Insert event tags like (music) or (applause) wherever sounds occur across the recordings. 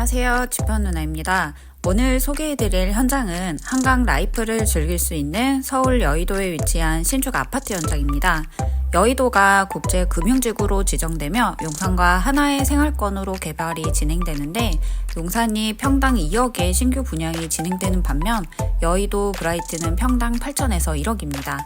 안녕하세요. 지편 누나입니다. 오늘 소개해드릴 현장은 한강 라이프를 즐길 수 있는 서울 여의도에 위치한 신축 아파트 현장입니다. 여의도가 국제 금융지구로 지정되며 용산과 하나의 생활권으로 개발이 진행되는데 용산이 평당 2억의 신규 분양이 진행되는 반면 여의도 브라이트는 평당 8천에서 1억입니다.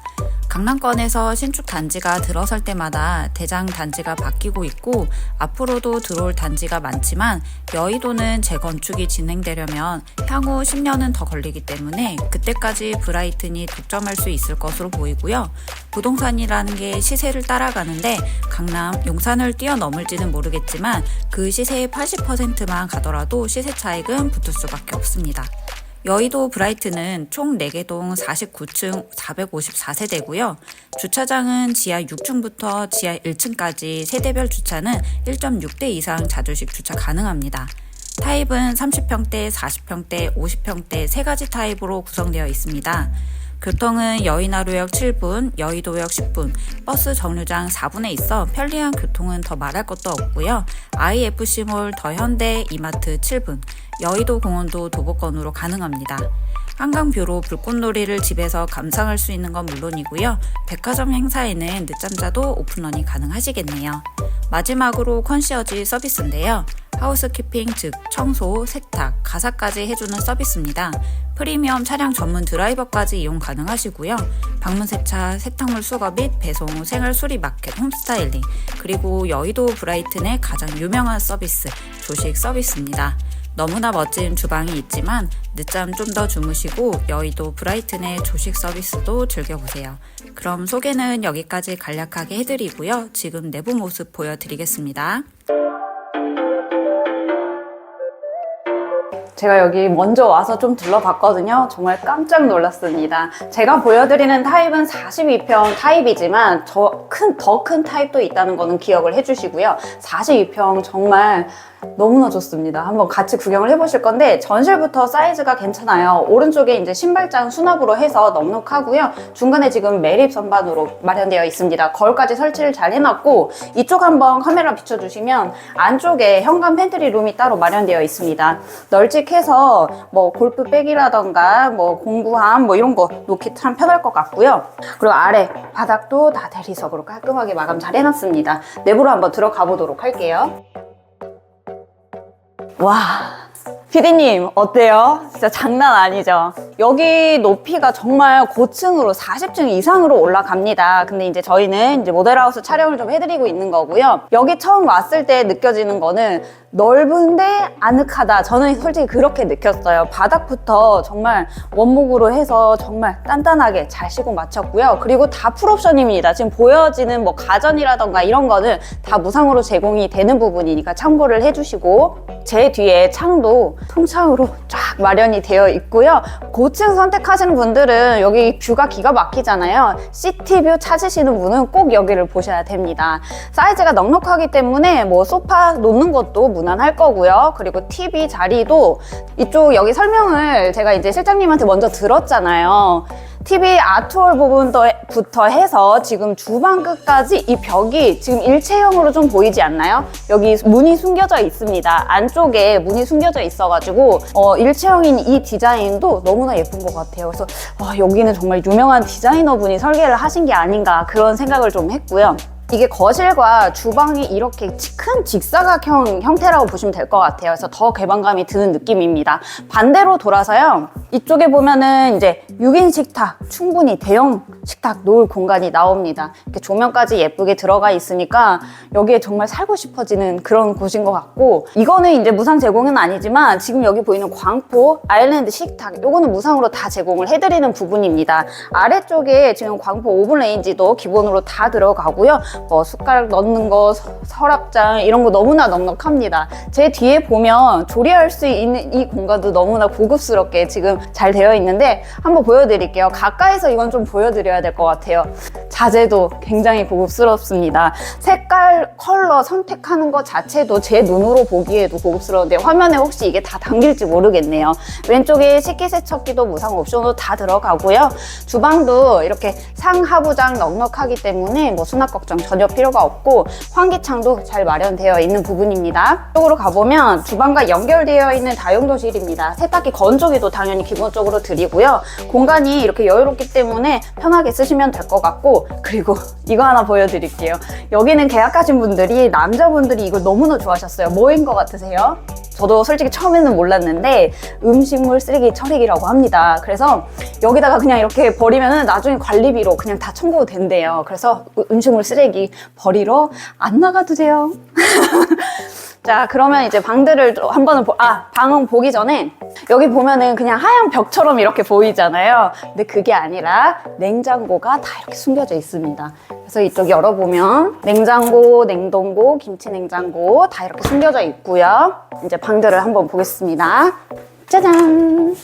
강남권에서 신축 단지가 들어설 때마다 대장 단지가 바뀌고 있고 앞으로도 들어올 단지가 많지만 여의도는 재건축이 진행되려면 향후 10년은 더 걸리기 때문에 그때까지 브라이튼이 독점할 수 있을 것으로 보이고요. 부동산이라는 게 시세를 따라가는데 강남, 용산을 뛰어넘을지는 모르겠지만 그 시세의 80%만 가더라도 시세 차익은 붙을 수밖에 없습니다. 여의도 브라이트는 총 4개 동 49층 454세대고요. 주차장은 지하 6층부터 지하 1층까지 세대별 주차는 1.6대 이상 자주식 주차 가능합니다. 타입은 30평대, 40평대, 50평대 세 가지 타입으로 구성되어 있습니다. 교통은 여의나루역 7분, 여의도역 10분, 버스 정류장 4분에 있어 편리한 교통은 더 말할 것도 없고요. IFC몰 더현대 이마트 7분, 여의도 공원도 도보권으로 가능합니다. 한강뷰로 불꽃놀이를 집에서 감상할 수 있는 건 물론이고요. 백화점 행사에는 늦잠자도 오픈런이 가능하시겠네요. 마지막으로 컨시어지 서비스인데요. 하우스키핑 즉 청소, 세탁, 가사까지 해주는 서비스입니다. 프리미엄 차량 전문 드라이버까지 이용 가능하시고요. 방문 세차, 세탁물 수거 및 배송, 생활 수리 마켓, 홈스타일링, 그리고 여의도 브라이튼의 가장 유명한 서비스, 조식 서비스입니다. 너무나 멋진 주방이 있지만 늦잠 좀 더 주무시고 여의도 브라이튼의 조식 서비스도 즐겨보세요. 그럼 소개는 여기까지 간략하게 해드리고요. 지금 내부 모습 보여드리겠습니다. 제가 여기 먼저 와서 좀 둘러봤거든요. 정말 깜짝 놀랐습니다. 제가 보여드리는 타입은 42평 타입이지만 더 큰, 더 큰 타입도 있다는 거는 기억을 해주시고요. 42평 정말 너무나 좋습니다. 한번 같이 구경을 해보실 건데 전실부터 사이즈가 괜찮아요. 오른쪽에 이제 신발장 수납으로 해서 넉넉하고요. 중간에 지금 매립 선반으로 마련되어 있습니다. 거울까지 설치를 잘 해놨고 이쪽 한번 카메라 비춰주시면 안쪽에 현관 팬트리 룸이 따로 마련되어 있습니다. 널찍해서 뭐 골프백이라던가 뭐 공구함 뭐 이런 거 놓기 참 편할 것 같고요. 그리고 아래 바닥도 다 대리석으로 깔끔하게 마감 잘 해놨습니다. 내부로 한번 들어가 보도록 할게요. 와. 피디님, 어때요? 진짜 장난 아니죠? 여기 높이가 정말 고층으로 40층 이상으로 올라갑니다. 근데 이제 저희는 이제 모델하우스 촬영을 좀 해드리고 있는 거고요. 여기 처음 왔을 때 느껴지는 거는 넓은데 아늑하다. 저는 솔직히 그렇게 느꼈어요. 바닥부터 정말 원목으로 해서 정말 단단하게 잘 시고 마쳤고요. 그리고 다 풀옵션입니다. 지금 보여지는 뭐 가전이라던가 이런 거는 다 무상으로 제공이 되는 부분이니까 참고를 해주시고 제 뒤에 창도 통창으로 쫙 마련이 되어 있고요. 고층 선택하시는 분들은 여기 뷰가 기가 막히잖아요. 시티뷰 찾으시는 분은 꼭 여기를 보셔야 됩니다. 사이즈가 넉넉하기 때문에 뭐 소파 놓는 것도 무난할 거고요. 그리고 TV 자리도 이쪽 여기 설명을 제가 이제 실장님한테 먼저 들었잖아요. TV 아트홀 부분부터 해서 지금 주방 끝까지 이 벽이 지금 일체형으로 좀 보이지 않나요? 여기 문이 숨겨져 있습니다. 안쪽에 문이 숨겨져 있어가지고 어, 일체형인 이 디자인도 너무나 예쁜 것 같아요. 그래서 와, 여기는 정말 유명한 디자이너 분이 설계를 하신 게 아닌가 그런 생각을 좀 했고요. 이게 거실과 주방이 이렇게 큰 직사각형 형태라고 보시면 될 것 같아요. 그래서 더 개방감이 드는 느낌입니다. 반대로 돌아서요. 이쪽에 보면은 이제 6인 식탁, 충분히 대형 식탁 놓을 공간이 나옵니다. 이렇게 조명까지 예쁘게 들어가 있으니까 여기에 정말 살고 싶어지는 그런 곳인 것 같고 이거는 이제 무상 제공은 아니지만 지금 여기 보이는 광포 아일랜드 식탁 요거는 무상으로 다 제공을 해드리는 부분입니다. 아래쪽에 지금 광포 오븐 레인지도 기본으로 다 들어가고요. 뭐 숟가락 넣는 거, 서- 서랍장 이런 거 너무나 넉넉합니다. 제 뒤에 보면 조리할 수 있는 이 공간도 너무나 고급스럽게 지금 잘 되어 있는데 한번 보여드릴게요. 가까이서 이건 좀 보여드려야 될 것 같아요. 자재도 굉장히 고급스럽습니다. 색깔, 컬러 선택하는 것 자체도 제 눈으로 보기에도 고급스러운데 화면에 혹시 이게 다 담길지 모르겠네요. 왼쪽에 식기세척기도 무상 옵션으로 다 들어가고요. 주방도 이렇게 상하부장 넉넉하기 때문에 뭐 수납 걱정 전혀 필요가 없고 환기창도 잘 마련되어 있는 부분입니다. 쪽으로 가보면 주방과 연결되어 있는 다용도실입니다. 세탁기 건조기도 당연히 기본적으로 드리고요. 공간이 이렇게 여유롭기 때문에 편하게 쓰시면 될 것 같고 그리고 (laughs) 이거 하나 보여드릴게요. 여기는 계약하신 분들이 남자분들이 이걸 너무나 좋아하셨어요. 뭐인 것 같으세요? 저도 솔직히 처음에는 몰랐는데 음식물 쓰레기 처리기라고 합니다. 그래서 여기다가 그냥 이렇게 버리면은 나중에 관리비로 그냥 다 청구 된대요. 그래서 음식물 쓰레기 버리러 안 나가도 돼요. (laughs) 자, 그러면 이제 방들을 또 한 번은 보, 아, 방은 보기 전에 여기 보면은 그냥 하얀 벽처럼 이렇게 보이잖아요. 근데 그게 아니라 냉장고가 다 이렇게 숨겨져 있습니다. 그래서 이쪽 열어보면 냉장고, 냉동고, 김치 냉장고 다 이렇게 숨겨져 있고요. 이제 방들을 한번 보겠습니다. 짜잔!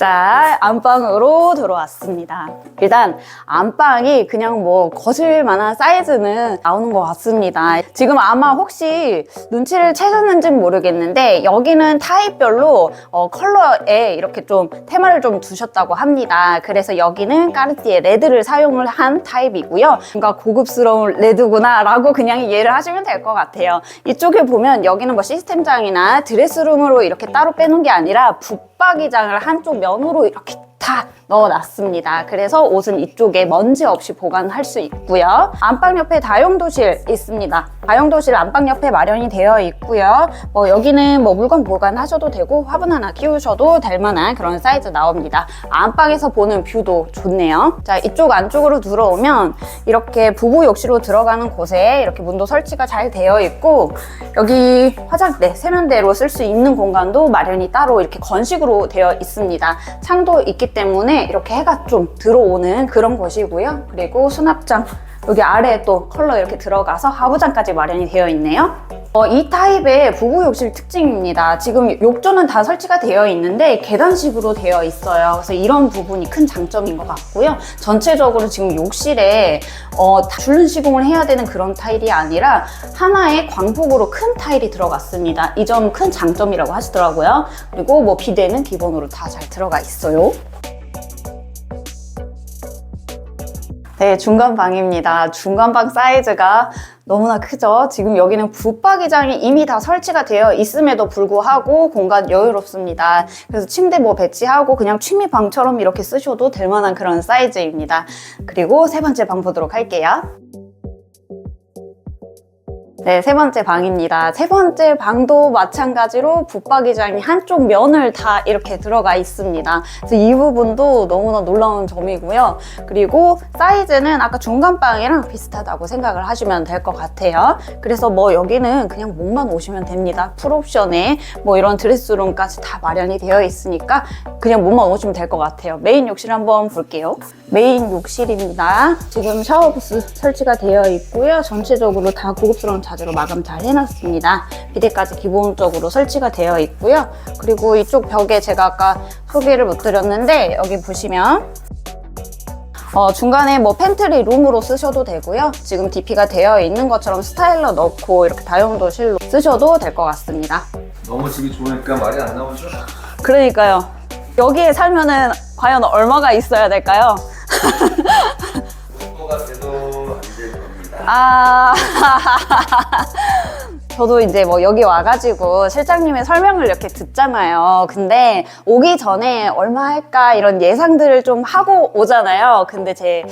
자, 안방으로 들어왔습니다. 일단 안방이 그냥 뭐 거실만한 사이즈는 나오는 것 같습니다. 지금 아마 혹시 눈치를 채셨는지는 모르겠는데 여기는 타입별로 어, 컬러에 이렇게 좀 테마를 좀 두셨다고 합니다. 그래서 여기는 까르띠에 레드를 사용을 한 타입이고요. 뭔가 고급스러운 레드구나 라고 그냥 이해를 하시면 될 것 같아요. 이쪽에 보면 여기는 뭐 시스템장이나 드레스룸으로 이렇게 따로 빼놓은 게 아니라 붙박이장을 한쪽 면으로 이렇게 다 넣어놨습니다. 그래서 옷은 이쪽에 먼지 없이 보관할 수 있고요. 안방 옆에 다용도실 있습니다. 다용도실 안방 옆에 마련이 되어 있고요. 뭐 여기는 뭐 물건 보관하셔도 되고 화분 하나 키우셔도 될 만한 그런 사이즈 나옵니다. 안방에서 보는 뷰도 좋네요. 자 이쪽 안쪽으로 들어오면 이렇게 부부 욕실로 들어가는 곳에 이렇게 문도 설치가 잘 되어 있고 여기 화장대 세면대로 쓸 수 있는 공간도 마련이 따로 이렇게 건식으로 되어 있습니다. 창도 있기 때문에 이렇게 해가 좀 들어오는 그런 곳이고요. 그리고 수납장 여기 아래에 또 컬러 이렇게 들어가서 하부장까지 마련이 되어 있네요. 어, 이 타입의 부부 욕실 특징입니다. 지금 욕조는 다 설치가 되어 있는데 계단식으로 되어 있어요. 그래서 이런 부분이 큰 장점인 것 같고요. 전체적으로 지금 욕실에 어, 다 줄눈 시공을 해야 되는 그런 타일이 아니라 하나의 광폭으로 큰 타일이 들어갔습니다. 이 점 큰 장점이라고 하시더라고요. 그리고 뭐 비대는 기본으로 다 잘 들어가 있어요. 네, 중간 방입니다. 중간 방 사이즈가 너무나 크죠? 지금 여기는 붙박이장이 이미 다 설치가 되어 있음에도 불구하고 공간 여유롭습니다. 그래서 침대 뭐 배치하고 그냥 취미방처럼 이렇게 쓰셔도 될 만한 그런 사이즈입니다. 그리고 세 번째 방 보도록 할게요. 네, 세 번째 방입니다. 세 번째 방도 마찬가지로 붙박이장이 한쪽 면을 다 이렇게 들어가 있습니다. 그래서 이 부분도 너무나 놀라운 점이고요. 그리고 사이즈는 아까 중간방이랑 비슷하다고 생각을 하시면 될 것 같아요. 그래서 뭐 여기는 그냥 목만 오시면 됩니다. 풀옵션에 뭐 이런 드레스룸까지 다 마련이 되어 있으니까 그냥 몸만 오시면 될 것 같아요. 메인 욕실 한번 볼게요. 메인 욕실입니다. 지금 샤워부스 설치가 되어 있고요. 전체적으로 다 고급스러운 자재로 마감 잘 해놨습니다. 비데까지 기본적으로 설치가 되어 있고요. 그리고 이쪽 벽에 제가 아까 소개를 못 드렸는데 여기 보시면 어, 중간에 뭐 팬트리 룸으로 쓰셔도 되고요. 지금 DP가 되어 있는 것처럼 스타일러 넣고 이렇게 다용도실로 쓰셔도 될 것 같습니다. 너무 집이 좋으니까 말이 안 나오죠? 그러니까요. 여기에 살면은 과연 얼마가 있어야 될까요? 아. (laughs) 저도 이제 뭐 여기 와가지고 실장님의 설명을 이렇게 듣잖아요. 근데 오기 전에 얼마 할까 이런 예상들을 좀 하고 오잖아요. 근데 제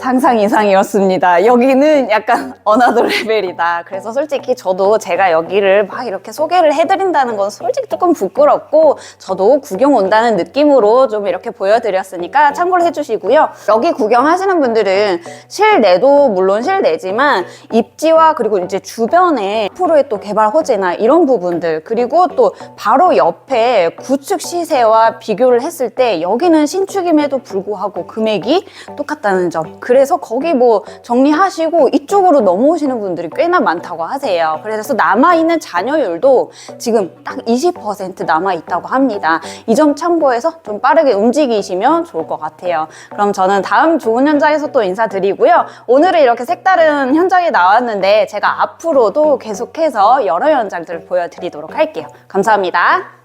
상상 이상이었습니다. 여기는 약간 어나더 레벨이다. 그래서 솔직히 저도 제가 여기를 막 이렇게 소개를 해드린다는 건 솔직히 조금 부끄럽고 저도 구경 온다는 느낌으로 좀 이렇게 보여드렸으니까 참고를 해주시고요. 여기 구경하시는 분들은 실내도 물론 실내지만 입지와 그리고 이제 주변에 프로의 또 개발 호재나 이런 부분들 그리고 또 바로 옆에 구축 시세와 비교를 했을 때 여기는 신축임에도 불구하고 금액이 똑같다는 점. 그래서 거기 뭐 정리하시고 이쪽으로 넘어오시는 분들이 꽤나 많다고 하세요. 그래서 남아있는 잔여율도 지금 딱 20% 남아있다고 합니다. 이 점 참고해서 좀 빠르게 움직이시면 좋을 것 같아요. 그럼 저는 다음 좋은 현장에서 또 인사드리고요. 오늘은 이렇게 색다른 현장에 나왔는데 제가 앞으로도 계속해서 여러 현장들을 보여드리도록 할게요. 감사합니다.